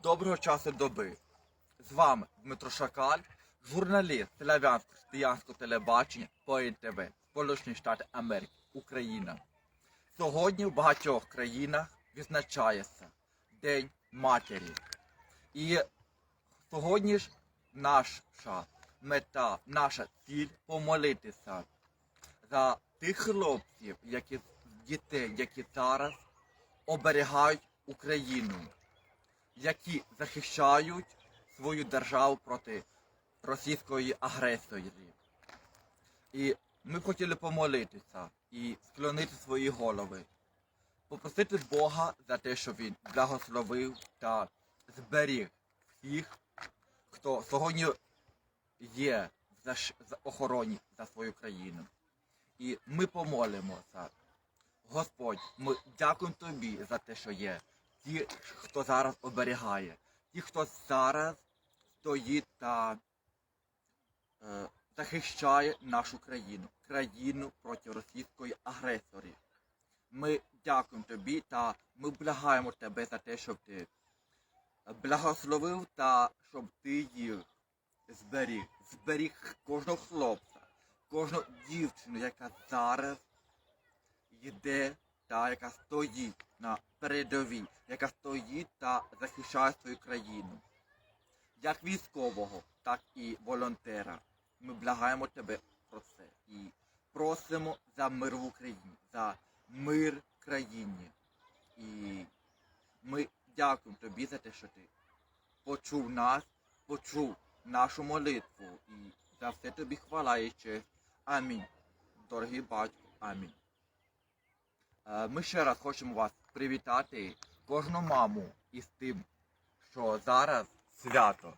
Доброго часу доби. З вами Дмитро Шакаль, журналіст Славянсько-християнського телебачення по НТВ, Сполучені Штати Америки, Україна. Сьогодні в багатьох країнах відзначається День Матері. І сьогодні ж наша мета, наша ціль помолитися за тих хлопців, які дітей, які зараз оберігають Україну, які захищають свою державу проти російської агресії. І ми хотіли помолитися і склонити свої голови, попросити Бога за те, щоб він благословив та зберіг всіх, хто сьогодні є в охороні за свою країну. І ми помолимося. Господь, ми дякуємо тобі за те, що є. Ті, хто зараз оберігає, ті, хто зараз стоїть та е, захищає нашу країну, країну проти російської агресорів. Ми дякуємо тобі та ми благаємо тебе за те, щоб ти благословив та щоб ти їх зберіг, зберіг кожного хлопця, кожну дівчину, яка зараз йде та яка стоїть на передовій, яка стоїть та захищає свою країну. Як військового, так і волонтера. Ми благаємо тебе про це і просимо за мир в Україні, за мир в країні. І ми дякуємо тобі за те, що ти почув нас, почув нашу молитву. І за все тобі хвала і честь. Амінь. Дорогий батько, амінь. Е, Ми ще раз хочемо вас привітати кожну маму із тим, що зараз свято.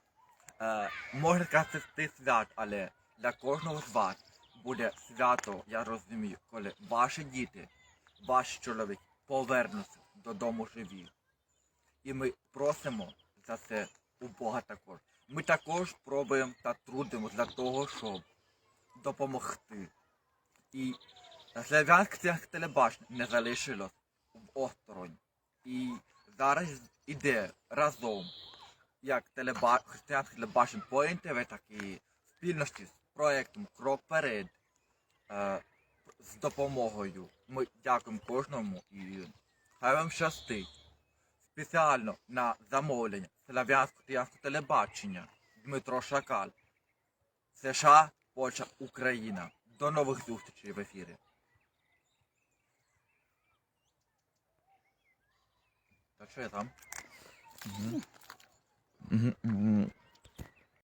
Е, Можна сказати свят, але для кожного з вас буде свято, я розумію, коли ваші діти, ваш чоловік повернуться додому живі. І ми просимо за це у Бога також. Ми також пробуємо та трудимося для того, щоб допомогти. І Славянське телебачення не залишилось осторонь. І зараз іде разом як телеба... християнське телебачення по НТВ, так і спільності з проєктом Крок вперед е, з допомогою. Ми дякуємо кожному і хай вам щастить. Спеціально на замовлення славянського християнського телебачення Дмитро Шакаль. США, Польща, Україна. До нових зустрічей в ефірі. Так що я там? Угу. Угу.